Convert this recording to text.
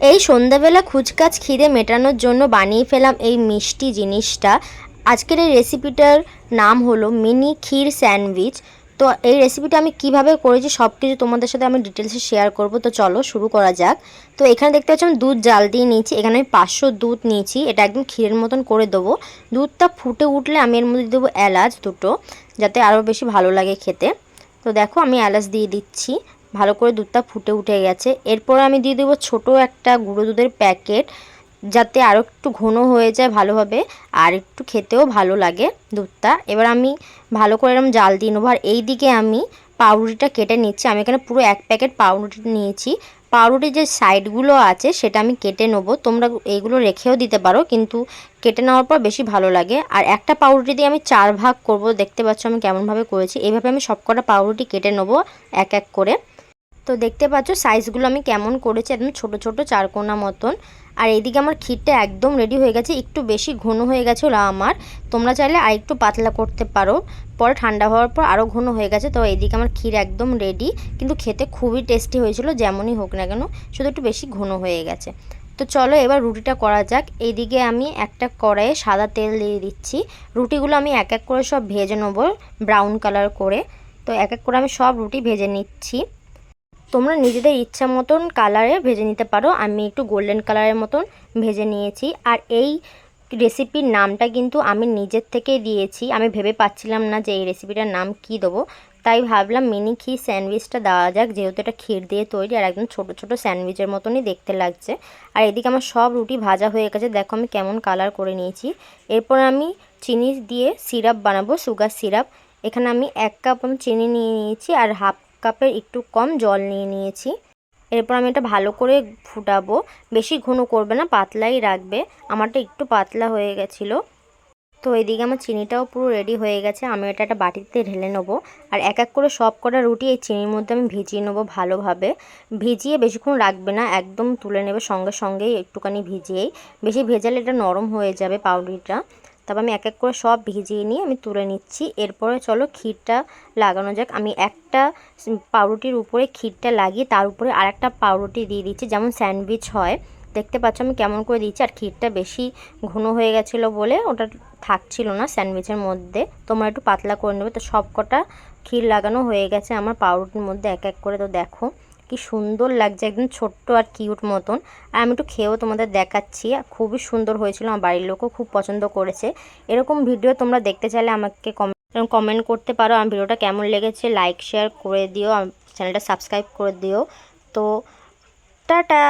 এই সন্ধ্যাবেলা খুচকাচ খিদে মেটানোর জন্য বানিয়ে ফেলাম এই মিষ্টি জিনিসটা। আজকের এই রেসিপিটার নাম হলো মিনি ক্ষীর স্যান্ডউইচ। তো এই রেসিপিটা আমি কীভাবে করেছি সব কিছু তোমাদের সাথে আমি ডিটেলসে শেয়ার করব। তো চলো শুরু করা যাক। তো এখানে দেখতে পাচ্ছি আমি দুধ জাল দিয়ে নিয়েছি। এখানে আমি পাঁচশো দুধ নিয়েছি। এটা একদম ক্ষীরের মতন করে দেবো। দুধটা ফুটে উঠলে আমি এর মধ্যে দেবো এলাচ দুটো, যাতে আরও বেশি ভালো লাগে খেতে। তো দেখো আমি এলাচ দিয়ে দিচ্ছি। ভালো করে দুধটা ফুটে উঠে গেছে। এরপর আমি দিয়ে দেবো ছোট একটা গুঁড়ো দুধের প্যাকেট, যাতে আরও একটু ঘন হয়ে যায় ভালোভাবে আর একটু খেতেও ভালো লাগে দুধটা। এবার আমি ভালো করে এরকম জাল দিয়ে নেব। আর এই দিকে আমি পাউরুটিটা কেটে নিচ্ছি। আমি এখানে পুরো এক প্যাকেট পাউরুটি নিয়েছি। পাউরুটির যে সাইডগুলো আছে সেটা আমি কেটে নেব। তোমরা এইগুলো রেখেও দিতে পারো, কিন্তু কেটে নেওয়ার পর বেশি ভালো লাগে। আর একটা পাউরুটি দিয়ে আমি চার ভাগ করব। দেখতে পাচ্ছ আমি কেমনভাবে করেছি। এইভাবে আমি সবকটা পাউরুটি কেটে নেব এক এক করে। তো দেখতে পাচ্ছ সাইজগুলো আমি কেমন করেছি, একদম ছোট ছোট চারকোনা মতন। আর এইদিকে আমার ক্ষীরটা একদম রেডি হয়ে গেছে, একটু বেশি ঘন হয়ে গেছিল আমার। তোমরা চাইলে আর একটু পাতলা করতে পারো। পরে ঠান্ডা হওয়ার পর আরও ঘন হয়ে গেছে, তো এইদিকে আমার ক্ষীর একদম রেডি কিন্তু খেতে খুবই টেস্টি হয়েছিল, যেমনই হোক না কেন, শুধু একটু বেশি ঘন হয়ে গেছে। তো চলো এবার রুটিটা করা যাক। এইদিকে আমি একটা কড়াইয়ে সাদা তেল দিয়ে দিচ্ছি। রুটিগুলো আমি এক এক করে সব ভেজে নেব ব্রাউন কালার করে। তো এক এক করে আমি সব রুটি ভেজে নিচ্ছি। তোমরা নিজেদের ইচ্ছা মতন কালারে ভেজে নিতে পারো। আমি একটু গোল্ডেন কালারের মতন ভেজে নিয়েছি। আর এই রেসিপির নামটা কিন্তু আমি নিজের থেকেই দিয়েছি। আমি ভেবে পাচ্ছিলাম না যে এই রেসিপিটার নাম কি দেবো। তাই ভাবলাম মিনি ক্ষীর স্যান্ডউইচটা দেওয়া যাক। যেহেতু এটা ক্ষীর দিয়ে তৈরি আর একদম ছোট ছোট স্যান্ডউইচের মতনই দেখতে লাগছে। আর এদিকে আমার সব রুটি ভাজা হয়ে গেছে। দেখো আমি কেমন কালার করে নিয়েছি। এরপর আমি চিনি দিয়ে সিরাপ বানাবো সুগার সিরাপ এখানে আমি এক কাপ আমি চিনি নিয়ে নিয়েছি আর হাফ কাপের একটু কম জল নিয়ে নিয়েছি। এরপর আমি এটা ভালো করে ফুটাবো। বেশি ঘন করবে না, পাতলাই রাখবে। আমারটা একটু পাতলা হয়ে গেছিল। তো এদিকে আমার চিনিটাও পুরো রেডি হয়ে গেছে। আমি এটা একটা বাটিতে ঢেলে নেব। আর এক এক করে সব কটা রুটি এই চিনির মধ্যে আমি ভিজিয়ে নেব ভালোভাবে। ভিজিয়ে বেশিক্ষণ রাখবে না, একদম তুলে নেবে সঙ্গে সঙ্গেই একটুখানি ভিজিয়েই। বেশি ভেজালে এটা নরম হয়ে যাবে পাউরুটিটা তারপর আমি এক এক করে সব ভিজিয়ে নিয়ে আমি তুলে নিচ্ছি। এরপরে চলো ক্ষীরটা লাগানো যাক। আমি একটা পাউরুটির উপরে ক্ষীরটা লাগিয়ে তার উপরে আর একটা পাউরুটি দিয়ে দিচ্ছি, যেমন স্যান্ডউইচ হয়। দেখতে পাচ্ছ আমি কেমন করে দিচ্ছি? আর ক্ষীরটা বেশি ঘন হয়ে গেছিল বলে ওটা থাকছিল না স্যান্ডউইচের মধ্যে। তোমরা একটু পাতলা করে নেবে। তো সব কটা ক্ষীর লাগানো হয়ে গেছে আমার পাউরুটির মধ্যে এক এক করে। তো দেখো কি সুন্দর লাগছে, একদম ছোট্ট আর কিউট মতন। আর আমি একটু খেয়েও তোমাদের দেখাচ্ছি খুবই সুন্দর হয়েছিল, আমার বাড়ির লোকও খুব পছন্দ করেছে। এরকম ভিডিও তোমরা দেখতে চাইলে আমাকে কমেন্ট কমেন্ট করতে পারো। আমার ভিডিওটা কেমন লেগেছে লাইক শেয়ার করে দিও। চ্যানেলটা সাবস্ক্রাইব করে দিও। তো, টাটা!